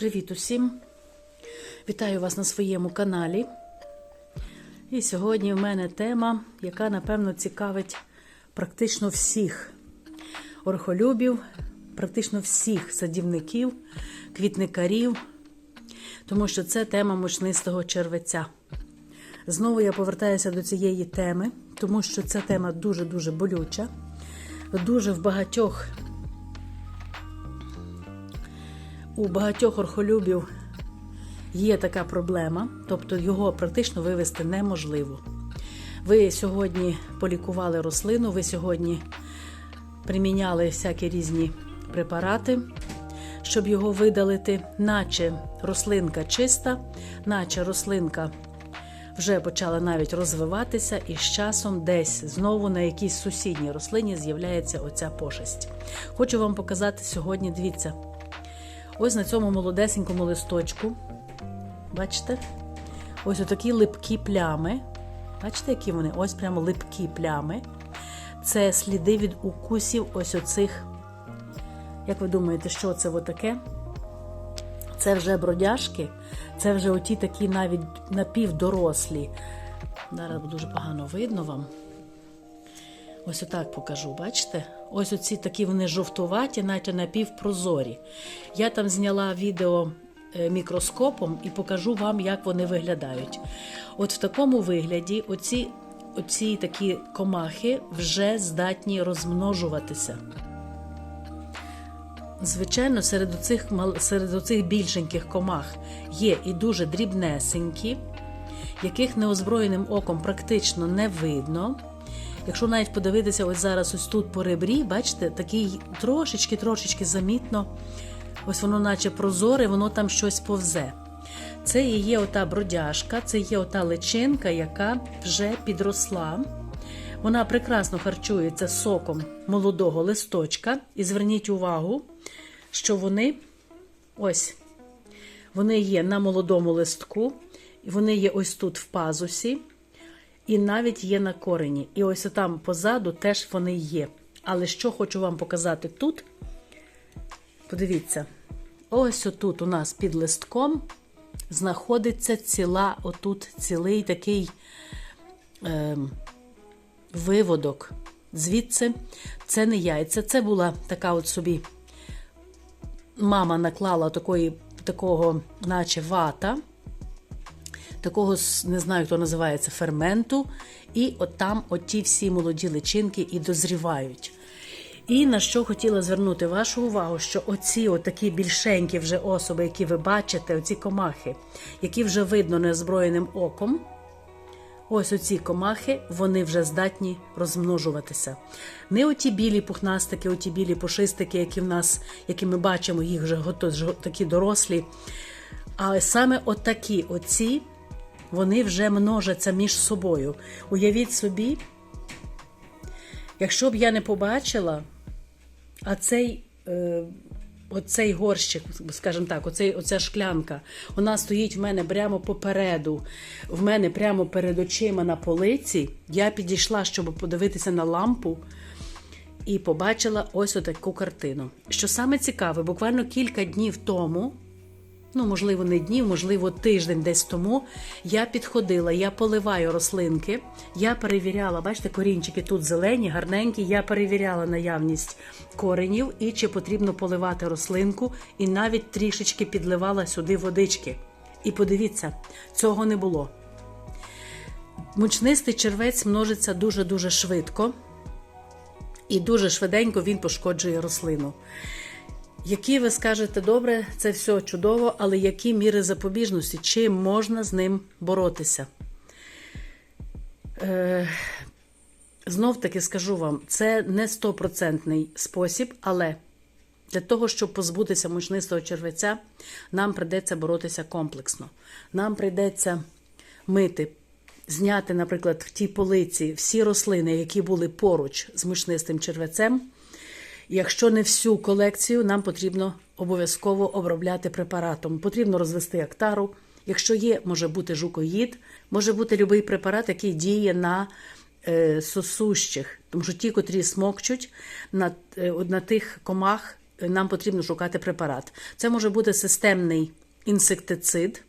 Привіт усім! Вітаю вас на своєму каналі. І сьогодні в мене тема, яка, напевно, цікавить практично всіх орхолюбів, практично всіх садівників, квітникарів, тому що це тема мучнистого червеця. Знову я повертаюся до цієї теми, тому що ця тема дуже-дуже болюча. Дуже в багатьох у багатьох орхолюбів є така проблема, тобто його практично вивести неможливо. Ви сьогодні полікували рослину, ви сьогодні приміняли всякі різні препарати, щоб його видалити, наче рослинка чиста, наче рослинка вже почала навіть розвиватися, і з часом десь знову на якійсь сусідній рослині з'являється оця пошесть. Хочу вам показати сьогодні, дивіться. Ось на цьому молодесенькому листочку. Бачите? Ось отакі липкі плями. Бачите, які вони? Ось прямо липкі плями. Це сліди від укусів ось оцих. Як ви думаєте, що це отаке? Це вже бродяжки, це вже оті такі навіть напівдорослі. Зараз дуже погано видно вам. Ось отак покажу, бачите? Ось оці такі вони жовтуваті, навіть напівпрозорі. Я там зняла відео е, мікроскопом і покажу вам, як вони виглядають. От в такому вигляді оці, оці такі комахи вже здатні розмножуватися. Звичайно, серед оцих, серед оцих більшеньких комах є і дуже дрібнесенькі, яких неозброєним оком практично не видно. Якщо навіть подивитися, ось зараз ось тут по ребрі, бачите, такий трошечки-трошечки замітно, ось воно, наче прозоре, воно там щось повзе. Це і є ота бродяжка, це є ота личинка, яка вже підросла. Вона прекрасно харчується соком молодого листочка. І зверніть увагу, що вони ось, вони є на молодому листку, вони є ось тут в пазусі. І навіть є на корені. І ось там позаду теж вони є. Але що хочу вам показати тут? Подивіться, ось отут у нас під листком знаходиться ціла, отут цілий такий е, виводок. Звідси це не яйця. Це була така от собі мама наклала такої, такого, наче вата такого не знаю, хто називається ферменту, і от там оті всі молоді личинки і дозрівають. І на що хотіла звернути вашу увагу, що оці отакі більшенькі вже особи, які ви бачите, оці комахи, які вже видно неозброєним оком. Ось оці комахи, вони вже здатні розмножуватися. Не оті білі пухнастики, оті білі пушистики, які в нас, які ми бачимо, їх вже такі дорослі. А саме отакі оці вони вже множаться між собою. Уявіть собі, якщо б я не побачила, а цей е, оцей горщик, скажімо так, оцей, оця шклянка, вона стоїть в мене прямо попереду, в мене прямо перед очима на полиці. Я підійшла, щоб подивитися на лампу. І побачила ось отаку картину. Що саме цікаве, буквально кілька днів тому ну, можливо, не днів, можливо, тиждень десь тому. Я підходила, я поливаю рослинки, я перевіряла, бачите, корінчики тут зелені, гарненькі. Я перевіряла наявність коренів і чи потрібно поливати рослинку, і навіть трішечки підливала сюди водички. І подивіться, цього не було. Мучнистий червець множиться дуже-дуже швидко, і дуже швиденько він пошкоджує рослину. Які ви скажете, добре, це все чудово, але які міри запобіжності? Чим можна з ним боротися? Е, Знов таки скажу вам, це не стопроцентний спосіб, але для того, щоб позбутися мучнистого червеця, нам прийдеться боротися комплексно. Нам прийдеться мити, зняти, наприклад, в тій полиці всі рослини, які були поруч з мучнистим червецем. Якщо не всю колекцію, нам потрібно обов'язково обробляти препаратом. Потрібно розвести актару. Якщо є, може бути жукоїд, може бути будь-який препарат, який діє на е, сосущих, тому що ті, котрі смокчуть на, е, на тих комах, нам потрібно шукати препарат. Це може бути системний інсектицид,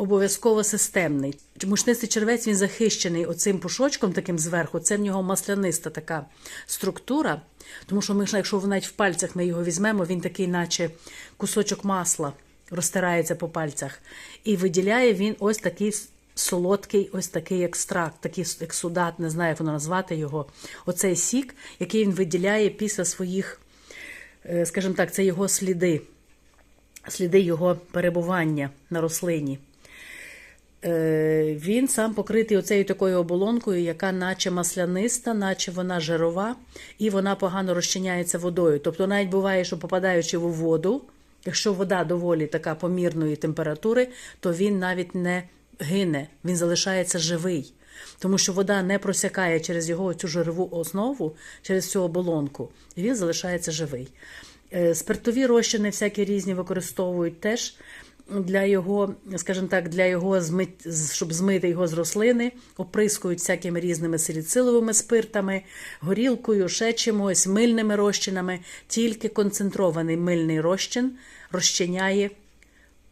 обов'язково системний. Мушнистий червець він захищений оцим пушочком таким зверху. Це в нього масляниста така структура. Тому що ми, ж, якщо навіть в пальцях ми його візьмемо, він такий, наче кусочок масла розтирається по пальцях. І виділяє він ось такий солодкий, ось такий екстракт, такий ексудат, не знаю, як воно назвати його. Оцей сік, який він виділяє після своїх, е, скажімо так, це його сліди, сліди його перебування на рослині. Е, Він сам покритий оцею такою оболонкою, яка наче масляниста, наче вона жирова, і вона погано розчиняється водою. Тобто навіть буває, що попадаючи в воду, якщо вода доволі така помірної температури, то він навіть не гине, він залишається живий. Тому що вода не просякає через його цю жирову основу, через цю оболонку, і він залишається живий. Е, Спиртові розчини всякі різні використовують теж для його, скажімо так, для його щоб змити його з рослини, оприскують всякими різними силіциловими спиртами, горілкою, ще чимось, мильними розчинами. Тільки концентрований мильний розчин розчиняє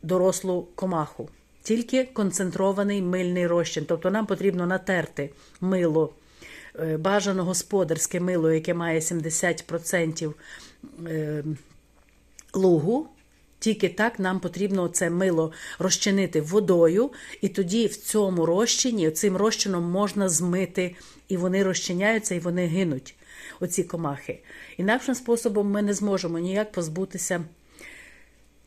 дорослу комаху. Тільки концентрований мильний розчин. Тобто нам потрібно натерти мило, е, бажано господарське мило, яке має 70% е, лугу. Тільки так нам потрібно це мило розчинити водою, і тоді в цьому розчині, цим розчином можна змити, і вони розчиняються, і вони гинуть, оці комахи. Інакшим способом ми не зможемо ніяк позбутися.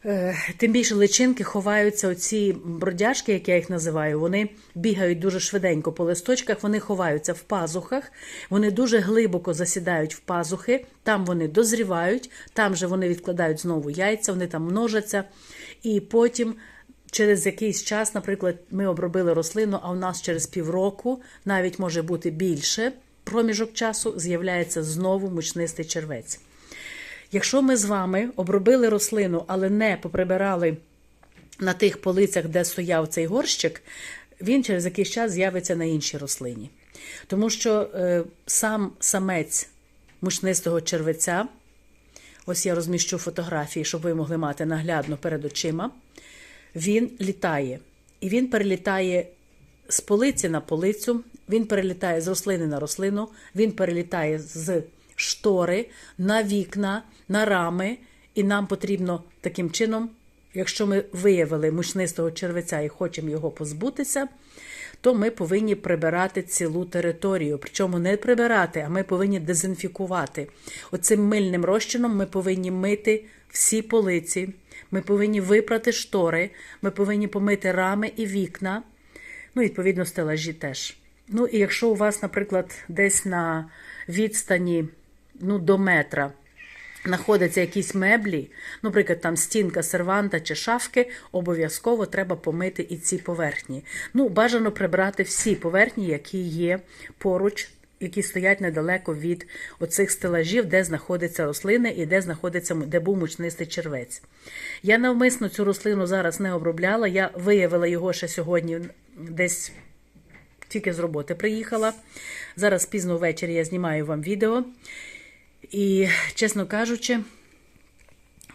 Е, Тим більше личинки ховаються, оці бродяжки, як я їх називаю, вони бігають дуже швиденько по листочках, вони ховаються в пазухах, вони дуже глибоко засідають в пазухи, там вони дозрівають, там же вони відкладають знову яйця, вони там множаться. І потім, через якийсь час, наприклад, ми обробили рослину, а у нас через півроку, навіть може бути більше проміжок часу, з'являється знову мучнистий червець. Якщо ми з вами обробили рослину, але не поприбирали на тих полицях, де стояв цей горщик, він через якийсь час з'явиться на іншій рослині. Тому що е, сам самець мучнистого червеця, ось я розміщу фотографії, щоб ви могли мати наглядно перед очима, він літає. І він перелітає з полиці на полицю, він перелітає з рослини на рослину, він перелітає з штори на вікна, на рами, і нам потрібно таким чином, якщо ми виявили мучнистого червеця і хочемо його позбутися, то ми повинні прибирати цілу територію. Причому не прибирати, а ми повинні дезінфікувати. Оцим мильним розчином ми повинні мити всі полиці, ми повинні випрати штори, ми повинні помити рами і вікна, ну, відповідно, стелажі теж. Ну, і якщо у вас, наприклад, десь на відстані ну, до метра знаходяться якісь меблі, наприклад, там стінка серванта чи шафки, обов'язково треба помити і ці поверхні. Ну, бажано прибрати всі поверхні, які є поруч. Які стоять недалеко від оцих стелажів, де знаходяться рослини і де знаходиться де був мучнистий червець. Я навмисно цю рослину зараз не обробляла. Я виявила його ще сьогодні, десь тільки з роботи приїхала. Зараз пізно ввечері я знімаю вам відео. І, чесно кажучи,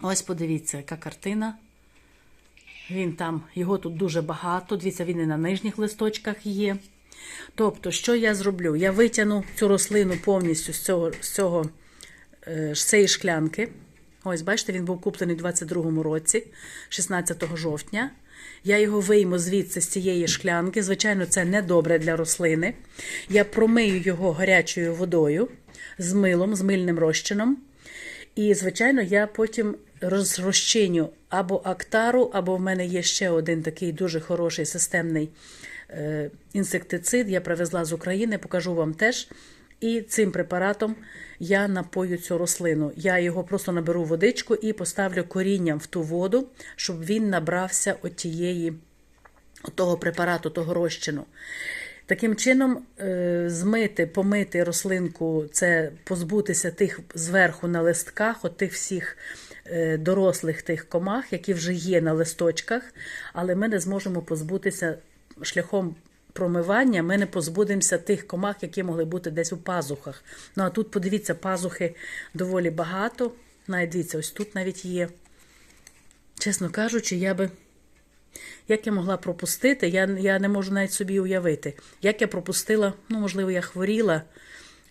ось подивіться, яка картина. Він там, його тут дуже багато. Дивіться, він і на нижніх листочках є. Тобто, що я зроблю? Я витягну цю рослину повністю з цього, з цього е, з цієї шклянки. Ось, бачите, він був куплений у 22-му році, 16 жовтня. Я його вийму звідси з цієї шклянки. Звичайно, це не добре для рослини. Я промию його гарячою водою з милом, з мильним розчином. І, звичайно, я потім розчиню або актару, або в мене є ще один такий дуже хороший системний е, інсектицид. Я привезла з України, покажу вам теж. І цим препаратом я напою цю рослину. Я його просто наберу водичку і поставлю корінням в ту воду, щоб він набрався отієї, того препарату, того розчину. Таким чином, е, змити, помити рослинку, це позбутися тих зверху на листках, от тих всіх е, дорослих тих комах, які вже є на листочках, але ми не зможемо позбутися шляхом промивання ми не позбудемося тих комах, які могли бути десь у пазухах. Ну а тут, подивіться, пазухи доволі багато. Навіть ось тут навіть є. Чесно кажучи, я би. Як я могла пропустити, я, я не можу навіть собі уявити. Як я пропустила, ну, можливо, я хворіла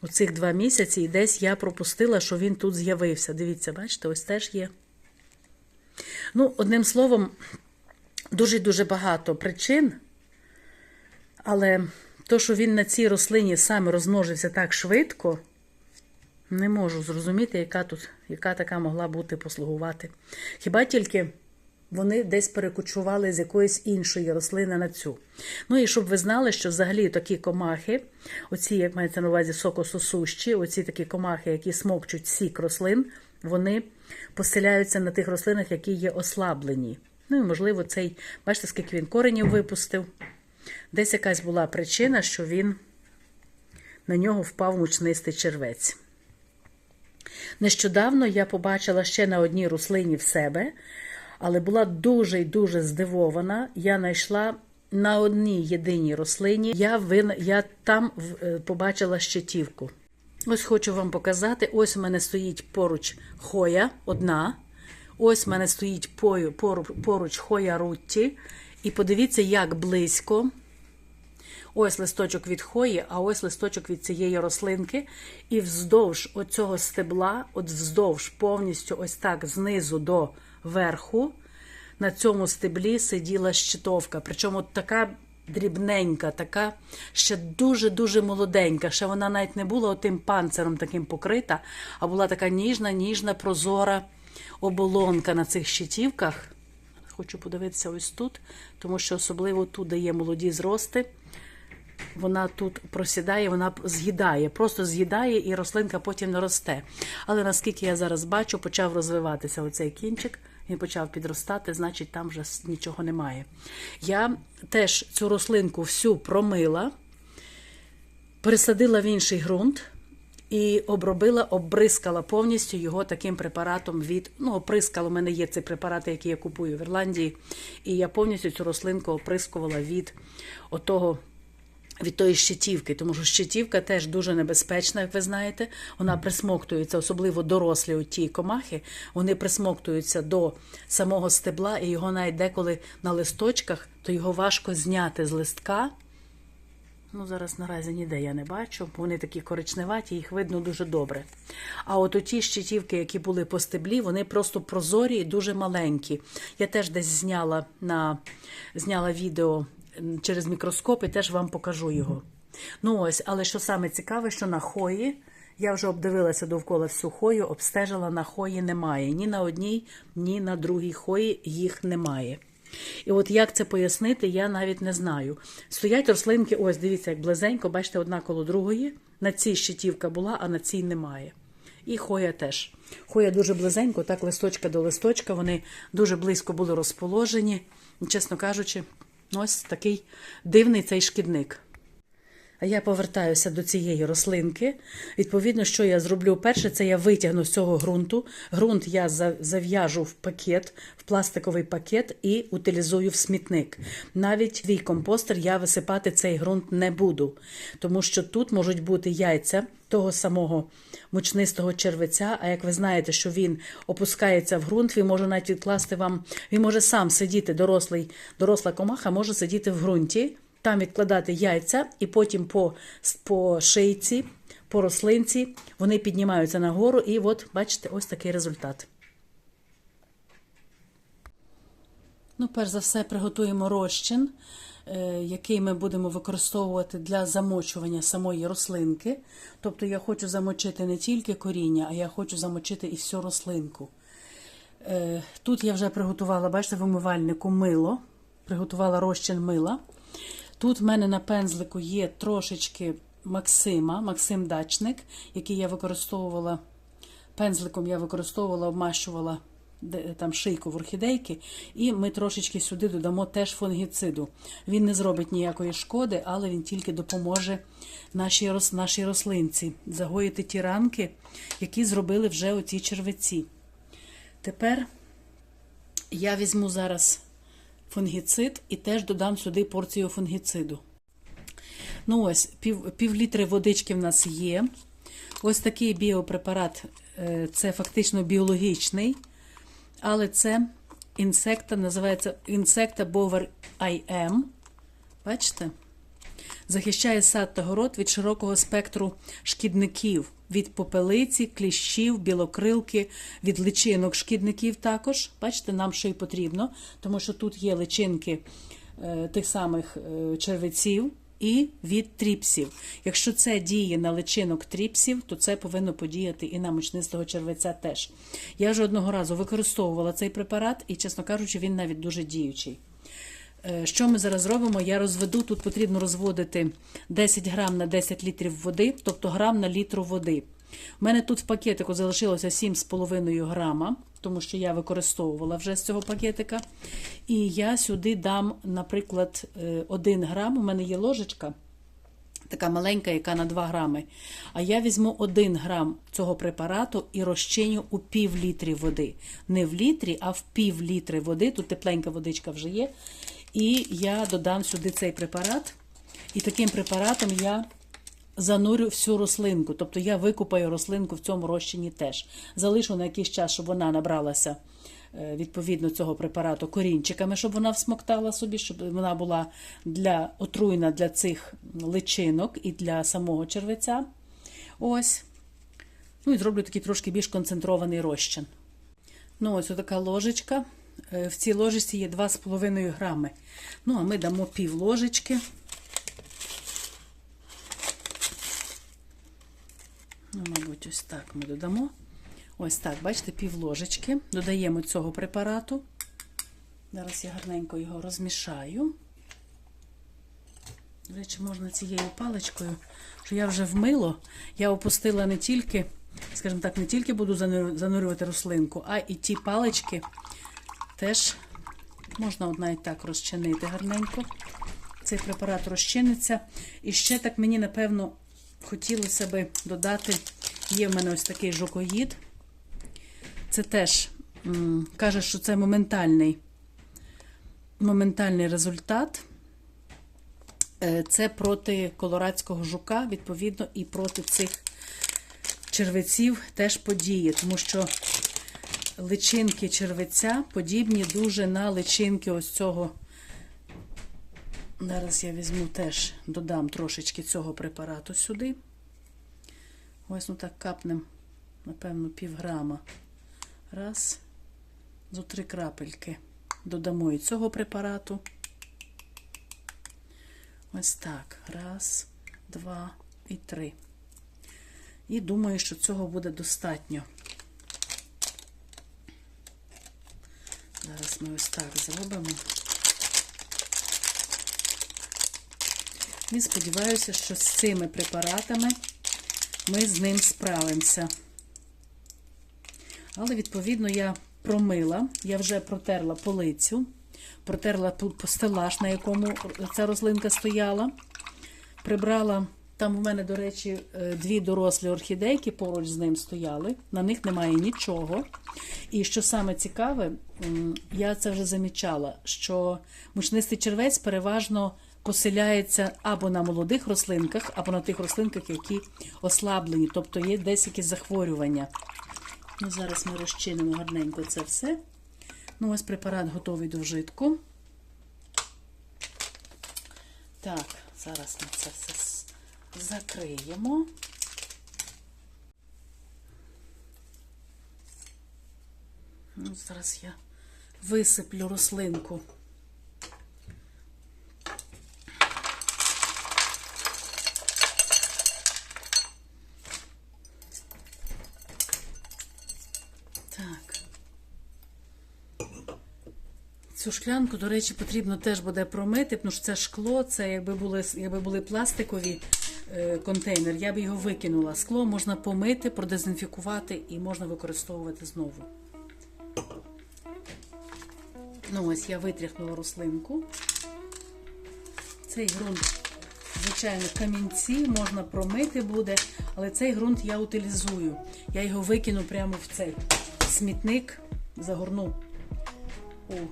у цих два місяці, і десь я пропустила, що він тут з'явився. Дивіться, бачите, ось теж є. Ну, одним словом, дуже-дуже багато причин, але то, що він на цій рослині саме розмножився так швидко, не можу зрозуміти, яка тут, яка така могла бути послугувати. Хіба тільки вони десь перекочували з якоїсь іншої рослини на цю. Ну і щоб ви знали, що взагалі такі комахи, оці, як мається на увазі, сокососущі, оці такі комахи, які смокчуть сік рослин, вони поселяються на тих рослинах, які є ослаблені. Ну і, можливо, цей, бачите, скільки він коренів випустив. Десь якась була причина, що він на нього впав мучнистий червець. Нещодавно я побачила ще на одній рослині в себе, але була дуже і дуже здивована. Я знайшла на одній єдиній рослині, я, вин... я там побачила щитівку. Ось хочу вам показати. Ось у мене стоїть поруч хоя одна. Ось у мене стоїть поруч хоя рутті. І подивіться, як близько. Ось листочок від хої, а ось листочок від цієї рослинки. І вздовж оцього стебла, от вздовж повністю, ось так знизу до верху, на цьому стеблі сиділа щитовка. Причому така дрібненька, така ще дуже-дуже молоденька. Ще вона навіть не була отим панциром таким покрита, а була така ніжна, ніжна, прозора оболонка на цих щитівках. Хочу подивитися ось тут, тому що особливо тут, де є молоді зрости, вона тут просідає, вона з'їдає, просто з'їдає і рослинка потім не росте. Але наскільки я зараз бачу, почав розвиватися оцей кінчик, він почав підростати, значить там вже нічого немає. Я теж цю рослинку всю промила, пересадила в інший ґрунт і обробила, обрискала повністю його таким препаратом від. Ну, оприскала, у мене є ці препарати, які я купую в Ірландії. І я повністю цю рослинку оприскувала від отого. Від тої щитівки, тому що щитівка теж дуже небезпечна, як ви знаєте. Вона присмоктується, особливо дорослі ті комахи, вони присмоктуються до самого стебла, і його навіть деколи на листочках, то його важко зняти з листка. Ну, зараз наразі ніде я не бачу, бо вони такі коричневаті, їх видно дуже добре. А от оті щитівки, які були по стеблі, вони просто прозорі і дуже маленькі. Я теж десь зняла на зняла відео через мікроскоп і теж вам покажу його. Ну ось, але що саме цікаве, що на хої. Я вже обдивилася довкола всю хою, обстежила на хої немає. Ні на одній, ні на другій хої їх немає. І от як це пояснити, я навіть не знаю. Стоять рослинки, ось дивіться, як близенько, бачите, одна коло другої. На цій щитівка була, а на цій немає. І хоя теж. Хоя дуже близенько, так листочка до листочка, вони дуже близько були розположені. Чесно кажучи, ось такий дивний цей шкідник. Я повертаюся до цієї рослинки. Відповідно, що я зроблю перше, це я витягну з цього ґрунту. Ґрунт я зав'яжу в пакет, в пластиковий пакет і утилізую в смітник. Навіть свій компостер я висипати цей ґрунт не буду, тому що тут можуть бути яйця того самого мучнистого червеця. А як ви знаєте, що він опускається в ґрунт, він може навіть відкласти вам, він може сам сидіти, дорослий, доросла комаха може сидіти в ґрунті там відкладати яйця, і потім по, по шийці, по рослинці вони піднімаються нагору, і от, бачите, ось такий результат. Ну, перш за все, приготуємо розчин, е, який ми будемо використовувати для замочування самої рослинки. Тобто я хочу замочити не тільки коріння, а я хочу замочити і всю рослинку. Е, Тут я вже приготувала, бачите, в умивальнику мило, приготувала розчин мила. Тут в мене на пензлику є трошечки Максима, Максим Дачник, який я використовувала пензликом, я використовувала, обмащувала там шийку в орхідейки, і ми трошечки сюди додамо теж фунгіциду. Він не зробить ніякої шкоди, але він тільки допоможе нашій, нашій рослинці загоїти ті ранки, які зробили вже оці червеці. Тепер я візьму зараз фунгіцид і теж додам сюди порцію фунгіциду. Ну ось, пів, пів літри водички в нас є. Ось такий біопрепарат, е, це фактично біологічний, але це інсекта, називається інсекта Bover IM. Бачите? Захищає сад та город від широкого спектру шкідників, від попелиці, кліщів, білокрилки, від личинок шкідників також. Бачите, нам ще й потрібно, тому що тут є личинки е, тих самих е, червеців і від тріпсів. Якщо це діє на личинок тріпсів, то це повинно подіяти і на мучнистого червеця теж. Я вже одного разу використовувала цей препарат, і, чесно кажучи, він навіть дуже діючий. Е, Що ми зараз робимо? Я розведу, тут потрібно розводити 10 грам на 10 літрів води, тобто грам на літру води. У мене тут в пакетику залишилося 7,5 грама, тому що я використовувала вже з цього пакетика. І я сюди дам, наприклад, 1 грам. У мене є ложечка. Така маленька, яка на 2 грами. А я візьму 1 грам цього препарату і розчиню у пів літрі води. Не в літрі, а в пів літри води. Тут тепленька водичка вже є. І я додам сюди цей препарат. І таким препаратом я занурю всю рослинку. Тобто я викупаю рослинку в цьому розчині теж. Залишу на якийсь час, щоб вона набралася е, відповідно цього препарату корінчиками, щоб вона всмоктала собі, щоб вона була для отруйна для цих личинок і для самого червеця. Ось. Ну і зроблю такий трошки більш концентрований розчин. Ну, ось така ложечка. Е, В цій ложечці є 2,5 грами. Ну, а ми дамо пів ложечки. Ну, мабуть, ось так ми додамо. Ось так, бачите, пів ложечки. Додаємо цього препарату. Зараз я гарненько його розмішаю. До речі, можна цією паличкою, що я вже вмило, я опустила не тільки, скажімо так, не тільки буду занурювати рослинку, а і ті палички теж можна от навіть так розчинити гарненько. Цей препарат розчиниться. І ще так мені, напевно, хотілося би додати, є в мене ось такий жукоїд. Це теж каже, що це моментальний, моментальний результат. Е, Це проти колорадського жука, відповідно, і проти цих червеців теж подіє, тому що личинки червеця подібні дуже на личинки ось цього. Зараз я візьму теж, додам трошечки цього препарату сюди. Ось ну так капнем, напевно, півграма. Раз, зо три крапельки. Додамо і цього препарату. Ось так. Раз, два і три. І думаю, що цього буде достатньо. Ми ось так зробимо. І сподіваюся, що з цими препаратами ми з ним справимося. Але, відповідно, я промила, я вже протерла полицю, протерла стелаж, на якому ця рослинка стояла. Прибрала, там у мене, до речі, е, дві дорослі орхідейки поруч з ним стояли, на них немає нічого. І що саме цікаве, я це вже замічала, що мучнистий червець переважно поселяється або на молодих рослинках, або на тих рослинках, які ослаблені, тобто є десь якісь захворювання. Ну, зараз ми розчинимо гарненько це все. Ну, ось препарат готовий до вжитку. Так, зараз ми це все закриємо. Ну, зараз я висиплю рослинку. Так. Цю шклянку, до речі, потрібно теж буде промити, тому що це шкло, це якби були, якби були пластикові е, контейнер, я б його викинула. Скло можна помити, продезінфікувати і можна використовувати знову. Ну ось я витряхнула рослинку. Цей ґрунт, звичайно, камінці можна промити буде, але цей ґрунт я утилізую. Я його викину прямо в цей смітник, загорну. Ну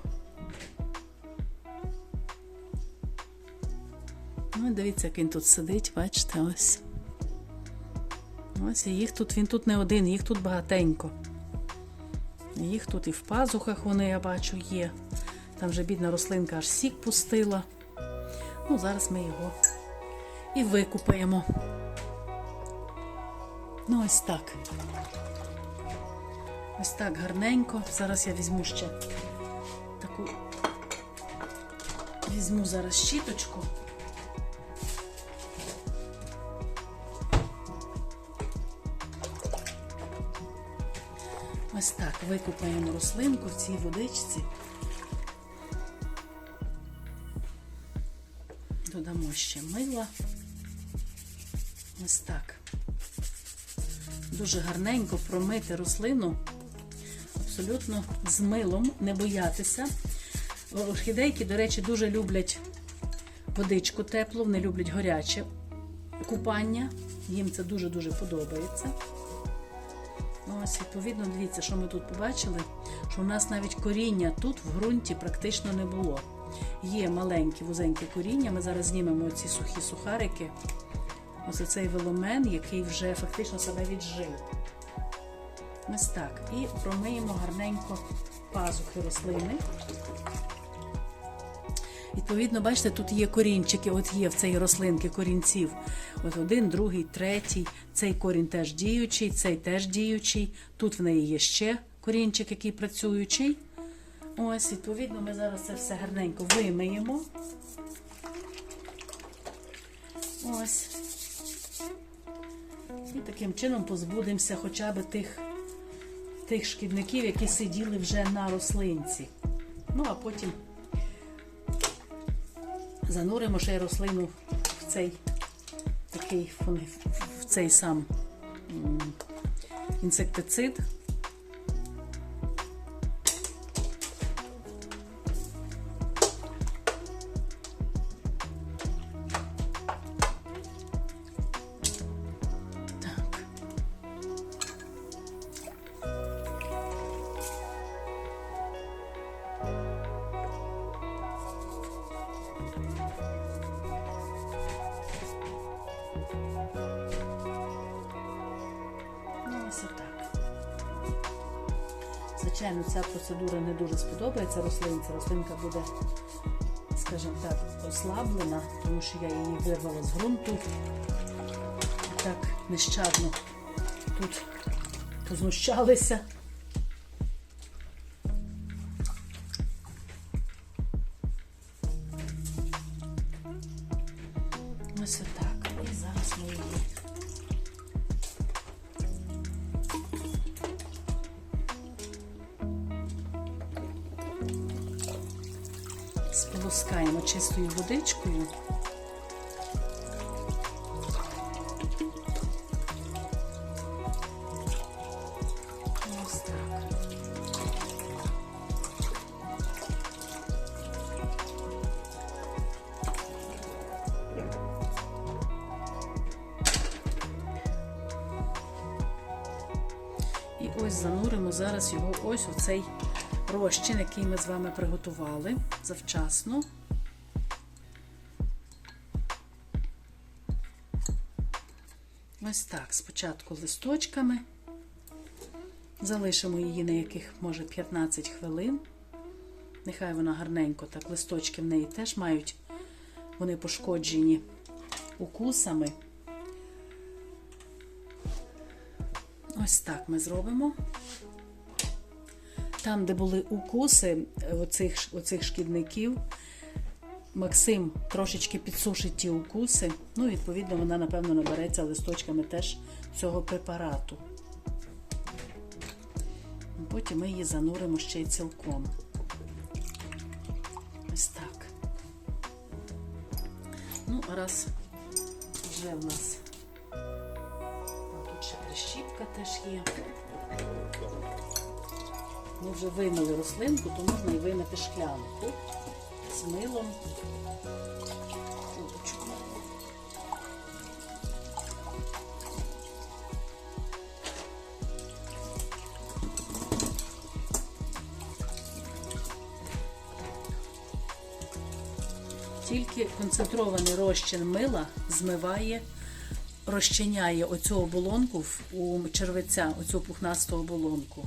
Ну, дивіться, як він тут сидить, бачите, ось. Ось і їх тут, він тут не один, їх тут багатенько. Їх тут і в пазухах вони, я бачу, є. Там вже бідна рослинка аж сік пустила. Ну, зараз ми його і викупаємо. Ну, ось так. Ось так гарненько. Зараз я візьму ще таку. Візьму зараз щіточку. Ось так викупаємо рослинку в цій водичці. Додамо ще мила. Ось так. Дуже гарненько промити рослину, абсолютно з милом, не боятися. Орхідейки, до речі, дуже люблять водичку теплу, вони люблять гаряче купання. Їм це дуже-дуже подобається. Ось, відповідно, дивіться, що ми тут побачили, що у нас навіть коріння тут в ґрунті практично не було. Є маленькі вузенькі коріння. Ми зараз знімемо ці сухі сухарики. Ось цей веломен, який вже фактично себе віджив. Ось так. І промиємо гарненько пазухи рослини. Відповідно, бачите, тут є корінчики, от є в цій рослинки корінців. От один, другий, третій. Цей корінь теж діючий, цей теж діючий. Тут в неї є ще корінчик, який працюючий. Ось, відповідно, ми зараз це все гарненько вимиємо. Ось. І таким чином позбудемося хоча б тих, тих шкідників, які сиділи вже на рослинці. Ну, а потім зануримо ще й рослину в цей такий в цей сам інсектицид. Процедура не дуже сподобається рослинці. Рослинка буде, скажімо так, ослаблена, тому що я її вирвала з ґрунту. Так нещадно тут познущалися. Так. І ось зануримо зараз його ось у цей розчин, який ми з вами приготували завчасно. Ось так, спочатку листочками. Залишимо її на яких, може, 15 хвилин. Нехай вона гарненько, так, листочки в неї теж мають, вони пошкоджені укусами. Ось так ми зробимо. Там, де були укуси оцих, оцих шкідників, Максим трошечки підсушить ті укуси. Ну, відповідно, вона, напевно, набереться листочками теж цього препарату. Потім ми її зануримо ще й цілком. Ось так. Ну, а раз вже в нас тут ще прищіпка теж є. Ми вже вимили рослинку, то можна і вимити шклянку з милом. Трубочку. Тільки концентрований розчин мила змиває, розчиняє оцю оболонку у червеця, оцю пухнасту оболонку.